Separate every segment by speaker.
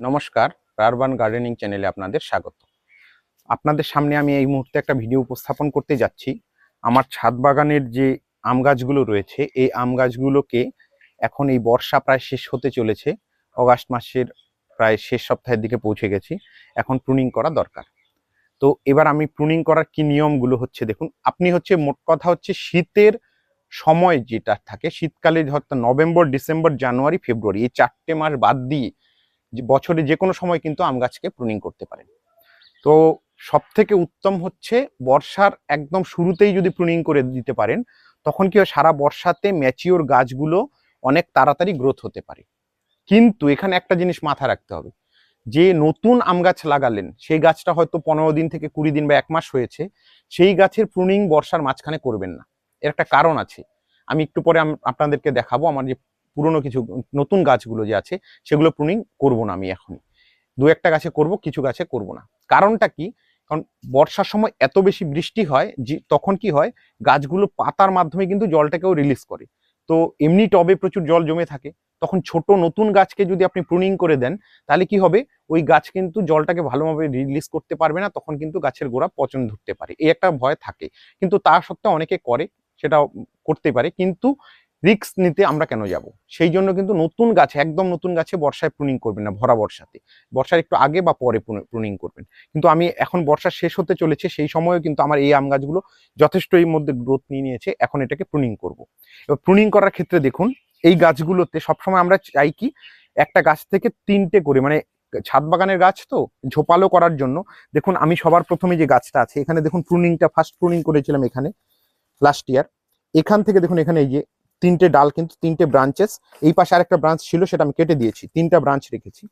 Speaker 1: নমস্কার urban gardening চ্যানেলে আপনাদের স্বাগত। আপনাদের সামনে আমি এই মুহূর্তে একটা ভিডিও উপস্থাপন করতে যাচ্ছি। আমার ছাদ বাগানের যে আম গাছগুলো রয়েছে, এই আম গাছগুলোকে এখন এই বর্ষা প্রায় শেষ হতে চলেছে। অগাস্ট মাসের প্রায় শেষ সপ্তাহের দিকে পৌঁছে গেছি। এখন প্রুনিং করা দরকার। তো এবার আমি প্রুনিং করার কি নিয়মগুলো হচ্ছে দেখুন, আপনি হচ্ছে মোট কথা হচ্ছে শীতের সময় যেটা থাকে, শীতকালে হয়তো নভেম্বর, ডিসেম্বর, জানুয়ারি, ফেব্রুয়ারি, এই চারটে মাস বাদ দিয়ে বছরে যে কোনো সময় কিন্তু আম গাছকে প্রুনিং করতে পারেন। তো সব থেকে উত্তম হচ্ছে বর্ষার একদম শুরুতেই যদি প্রুনিং করে দিতে পারেন, তখন কি হয় সারা বর্ষাতে ম্যাচিওর গাছগুলো অনেক তাড়াতাড়ি গ্রোথ হতে পারে। কিন্তু এখানে একটা জিনিস মাথায় রাখতে হবে, যে নতুন আম গাছ লাগালেন, সেই গাছটা হয়তো পনেরো দিন থেকে কুড়ি দিন বা এক মাস হয়েছে, সেই গাছের প্রুনিং বর্ষার মাঝখানে করবেন না। এর একটা কারণ আছে, আমি একটু পরে আপনাদেরকে দেখাবো, আমার যে পুরনো কিছু, নতুন গাছগুলো যে আছে, সেগুলো প্রুনিং করব না আমি এখনই। দু একটা গাছে করব, কিছু গাছে করব না। কারণটা কি? কারণ বর্ষার সময় এত বেশি বৃষ্টি হয় যে, তখন কি হয়, গাছগুলো পাতার মাধ্যমে কিন্তু জলটাকেও রিলিজ করে। তো এমনি টবে প্রচুর জল জমে থাকে। তখন ছোট নতুন গাছকে যদি আপনি প্রুনিং করে দেন, তাহলে কি হবে? ওই গাছ কিন্তু জলটাকে ভালোভাবে রিলিজ করতে পারবে না, তখন কিন্তু গাছের গোড়া পচন ধরতে পারে। এই একটা ভয় থাকে। কিন্তু তা সত্ত্বেও অনেকে করে সেটা করতে পারে। কিন্তু রিস্ক নিতে আমরা কেন যাব? সেই জন্য কিন্তু নতুন গাছে, একদম নতুন গাছে বর্ষায় প্রুনিং করবেন না, ভরা বর্ষাতে। বর্ষার একটু আগে বা পরে প্রুনিং করবেন। কিন্তু আমি এখন বর্ষা শেষ হতে চলেছে, সেই সময়ও কিন্তু আমার এই আম গাছগুলো যথেষ্ট এর মধ্যে গ্রোথ নিয়ে নিয়েছে, এখন এটাকে প্রুনিং করব। এবার প্রুনিং করার ক্ষেত্রে দেখুন, এই গাছগুলোতে সবসময় আমরা চাই কি, একটা গাছ থেকে তিনটে করে মানে ছাদ বাগানের গাছ তো, ঝোপালো করার জন্য। দেখুন, আমি সবার প্রথমে যে গাছটা আছে, এখানে দেখুন প্রুনিংটা ফার্স্ট প্রুনিং করেছিলাম এখানে লাস্ট ইয়ার এখান থেকে দেখুন, এখানে এই যে তিনটে ডাল কিন্তু তিনটে ব্রাঞ্চেস এই পাশে আরেকটা ব্রাঞ্চ ছিল, সেটা আমি কেটে দিয়েছি। তিনটা ব্রাঞ্চ রেখেছি।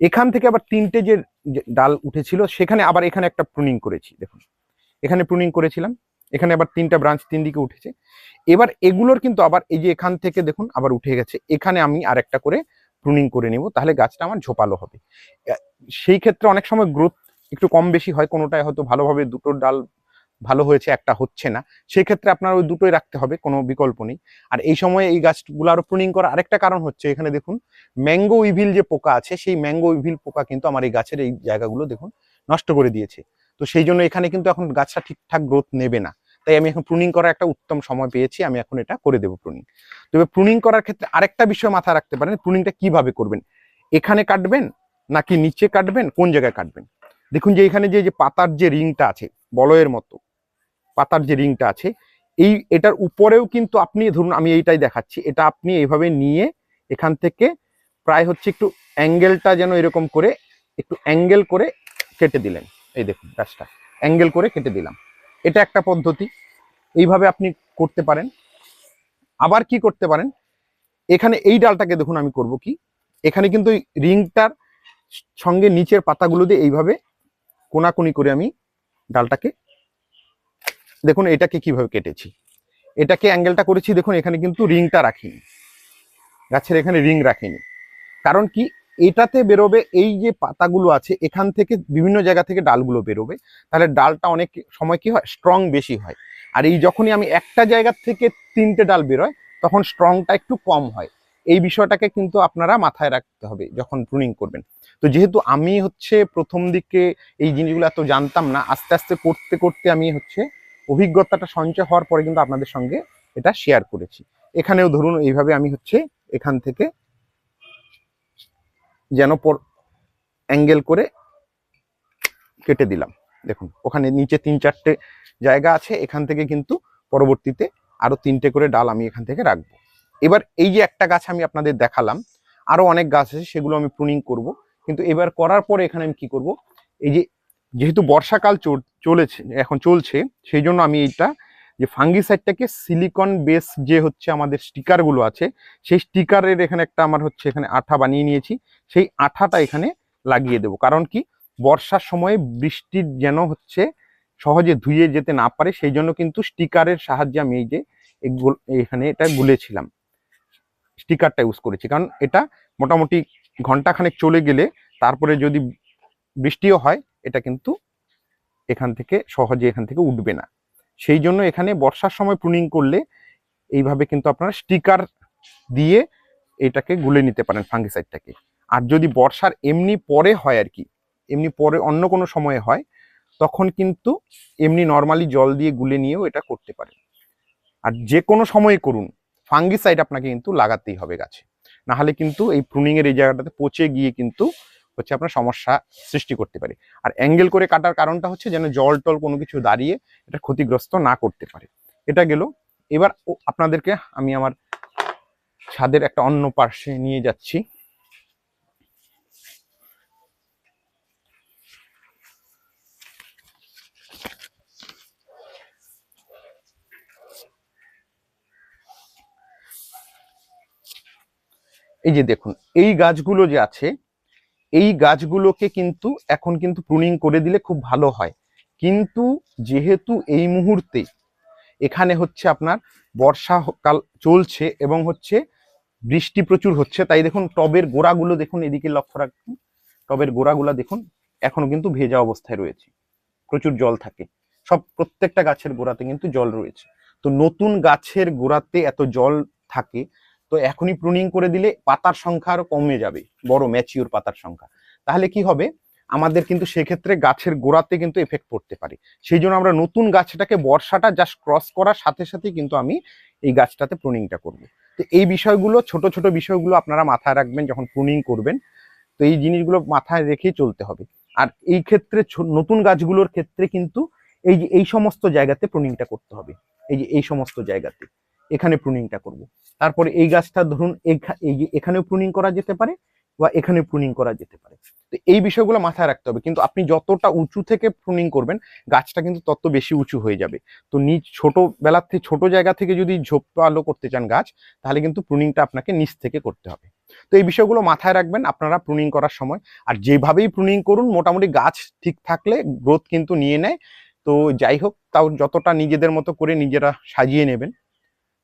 Speaker 1: এখান থেকে আবার তিনটে যে ডাল উঠেছিল, সেখানে আবার এখানে একটা প্রুনিং করেছি, দেখুন। এখানে প্রুনিং করেছিলাম, এখানে আবার তিনটা ব্রাঞ্চ তিন দিকে উঠেছে। এবার এগুলোর কিন্তু আবার এই যে এখান থেকে দেখুন, আবার উঠে গেছে। এখানে আমি আরেকটা করে প্রুনিং করে নেব, তাহলে গাছটা আমার ঝোপালো হবে। সেই ক্ষেত্রে অনেক সময় গ্রোথ একটু কম বেশি হয়, কোনোটায় হয়তো ভালোভাবে দুটো ডাল ভালো হয়েছে, একটা হচ্ছে না। সেক্ষেত্রে আপনার ওই দুটোই রাখতে হবে, কোনো বিকল্প নেই। আর এই সময় এই গাছগুলো আরও প্রুনিং করার আরেকটা কারণ হচ্ছে, এখানে দেখুন ম্যাঙ্গো উইভিল যে পোকা আছে, সেই ম্যাঙ্গো উইভিল পোকা কিন্তু আমার এই গাছের এই জায়গাগুলো দেখুন, নষ্ট করে দিয়েছে। তো সেই জন্য এখানে কিন্তু এখন গাছটা ঠিকঠাক গ্রোথ নেবে না। তাই আমি এখন প্রুনিং করার একটা উত্তম সময় পেয়েছি, আমি এখন এটা করে দেবো প্রুনিং তবে প্রুনিং করার ক্ষেত্রে আরেকটা বিষয় মাথায় রাখতে পারেন প্রুনিংটা কীভাবে করবেন? এখানে কাটবেন নাকি নিচে কাটবেন? কোন জায়গায় কাটবেন? দেখুন যে এখানে যে পাতার যে রিংটা আছে, বলয়ের মতো পাতার যে রিংটা আছে, এই এটার উপরেও কিন্তু আপনি ধরুন আমি এইটাই দেখাচ্ছি, এটা আপনি এইভাবে নিয়ে এখান থেকে প্রায় হচ্ছে একটু অ্যাঙ্গেলটা যেন এরকম করে একটু অ্যাঙ্গেল করে কেটে দিলেন। এই দেখুন গাছটা অ্যাঙ্গেল করে কেটে দিলাম। এটা একটা পদ্ধতি, এইভাবে আপনি করতে পারেন। আবার কি করতে পারেন, এখানে এই ডালটাকে দেখুন আমি করব কি, এখানে কিন্তু রিংটার সঙ্গে নিচের পাতাগুলো দিয়ে এইভাবে কোনাকুনি করে আমি ডালটাকে দেখুন, এটাকে কীভাবে কেটেছি? এটাকে অ্যাঙ্গেলটা করেছি, দেখুন, এখানে কিন্তু রিংটা রাখিনি। গাছের এখানে রিং রাখিনি। কারণ কি? এটাতে বেরোবে এই যে পাতাগুলো আছে, এখান থেকে বিভিন্ন জায়গা থেকে ডালগুলো বেরোবে। তাহলে ডালটা অনেক সময় কি হয়? স্ট্রং বেশি হয়। আর এই যখনই আমি একটা জায়গা থেকে তিনটে ডাল বেরোয়, তখন স্ট্রংটা একটু কম হয়। এই বিষয়টাকে কিন্তু আপনারা মাথায় রাখতে হবে যখন প্রুনিং করবেন। তো যেহেতু আমি হচ্ছে প্রথম দিকে এই জিনিসগুলো এত জানতাম না, আস্তে আস্তে করতে করতে আমি হচ্ছে অভিজ্ঞতাটা সঞ্চয় হওয়ার পরে কিন্তু আপনাদের সঙ্গে এটা শেয়ার করেছি। এখানেও ধরুন এইভাবে আমি হচ্ছে এখান থেকে যেন পর অ্যাঙ্গেল করে কেটে দিলাম। দেখুন, ওখানে নিচে তিন চারটে জায়গা আছে, এখান থেকে কিন্তু পরবর্তীতে আরও তিনটে করে ডাল আমি এখান থেকে রাখব। এবার এই যে একটা গাছ আমি আপনাদের দেখালাম, আরও অনেক গাছ আছে, সেগুলো আমি প্রুনিং করব। কিন্তু এবার করার পরে এখানে আমি কি করব, এই যে যেহেতু বর্ষাকাল চলেছে, এখন চলছে, সেই জন্য আমি এইটা, যে ফাঙ্গিসাইডটাকে সিলিকন বেস যে হচ্ছে আমাদের স্টিকারগুলো আছে, সেই স্টিকারের এখানে একটা আমার হচ্ছে এখানে আঠা বানিয়ে নিয়েছি, সেই আঠাটা এখানে লাগিয়ে দেবো। কারণ কি? বর্ষার সময় বৃষ্টির যেন হচ্ছে সহজে ধুয়ে যেতে না পারে, সেই জন্য কিন্তু স্টিকারের সাহায্যে আমি এই যে এখানে এটা গুলেছিলাম। স্টিকারটা ইউজ করেছি, কারণ এটা মোটামুটি ঘন্টাখানেক চলে গেলে তারপরে যদি বৃষ্টিও হয়, এটা কিন্তু এখান থেকে, সহজে এখান থেকে উঠবে না। সেই জন্য এখানে বর্ষার সময় প্রুনিং করলে এইভাবে কিন্তু আপনারা স্টিকার দিয়ে এটাকে গুলে নিতে পারেন ফাঙ্গিসাইডটাকে আর যদি বর্ষার এমনি পরে হয় আর কি, এমনি পরে অন্য কোনো সময়ে হয়, তখন কিন্তু এমনি নর্মালি জল দিয়ে গুলে নিয়েও এটা করতে পারে আর যে কোনো সময়ে করুন ফাঙ্গিসাইড আপনাকে কিন্তু লাগাতেই হবে গাছে। না হলে কিন্তু এই প্রুনিং এর এই জায়গাটাতে পচে গিয়ে কিন্তু হচ্ছে আপনার সমস্যা সৃষ্টি করতে পারে। আর অ্যাঙ্গেল করে কাটার কারণটা হচ্ছে যেন জল টল কোনো কিছু দাঁড়িয়ে এটা ক্ষতিগ্রস্ত না করতে পারে। এটা গেল। এবার আপনাদেরকে আমি আমার ছাদের একটা অন্য পার্শ্বে নিয়ে যাচ্ছি। এই যে দেখুন, এই গাছগুলো যে আছে এই গাছগুলোকে কিন্তু এখন কিন্তু প্রুনিং করে দিলে খুব ভালো হয়। কিন্তু যেহেতু এই মুহূর্তে এখানে হচ্ছে আপনার বর্ষাকাল চলছে এবং হচ্ছে বৃষ্টি প্রচুর হচ্ছে, তাই দেখুন টবের গোড়াগুলো দেখুন এদিকে লক্ষ্য রাখুন, টবের গোড়াগুলো দেখুন এখনও কিন্তু ভেজা অবস্থায় রয়েছে। প্রচুর জল থাকে। সব প্রত্যেকটা গাছের গোড়াতে কিন্তু জল রয়েছে। তো নতুন গাছের গোড়াতে এত জল থাকে তো এখনই প্রুনিং করে দিলে পাতার সংখ্যা আরও কমে যাবে, বড় ম্যাচিওর পাতার সংখ্যা। তাহলে কি হবে? আমাদের কিন্তু সেক্ষেত্রে গাছের গোড়াতে কিন্তু এফেক্ট পড়তে পারে। সেই জন্য আমরা নতুন গাছটাকে বর্ষাটা জাস্ট ক্রস করার সাথে সাথেই কিন্তু আমি এই গাছটাতে প্রুনিংটা করব। তো এই বিষয়গুলো, ছোট ছোট বিষয়গুলো আপনারা মাথায় রাখবেন যখন প্রুনিং করবেন। তো এই জিনিসগুলো মাথায় রেখেই চলতে হবে। আর এই ক্ষেত্রে নতুন গাছগুলোর ক্ষেত্রে কিন্তু এই যে, এই সমস্ত জায়গাতে প্রুনিংটা করতে হবে। এই যে, এই সমস্ত জায়গাতে। এখানে প্রুনিংটা করব। তারপরে এই গাছটা ধরুন এখানেও প্রুনিং করা যেতে পারে বা এখানে প্রুনিং করা যেতে পারে। তো এই বিষয়গুলো মাথায় রাখতে হবে। কিন্তু আপনি যতটা উঁচু থেকে প্রুনিং করবেন, গাছটা কিন্তু তত বেশি উঁচু হয়ে যাবে। তো নিচ, ছোটবেলার থেকে ছোট জায়গা থেকে যদি ঝোপটো আলো করতে চান গাছ, তাহলে কিন্তু প্রুনিংটা আপনাকে নিচ থেকে করতে হবে। তো এই বিষয়গুলো মাথায় রাখবেন আপনারা প্রুনিং করার সময়। আর যেভাবেই প্রুনিং করুন, মোটামুটি গাছ ঠিক থাকলে গ্রোথ কিন্তু নিয়ে নেয়। তো যাই হোক, তাও যতটা নিজেদের মতো করে নিজেরা সাজিয়ে নেবেন।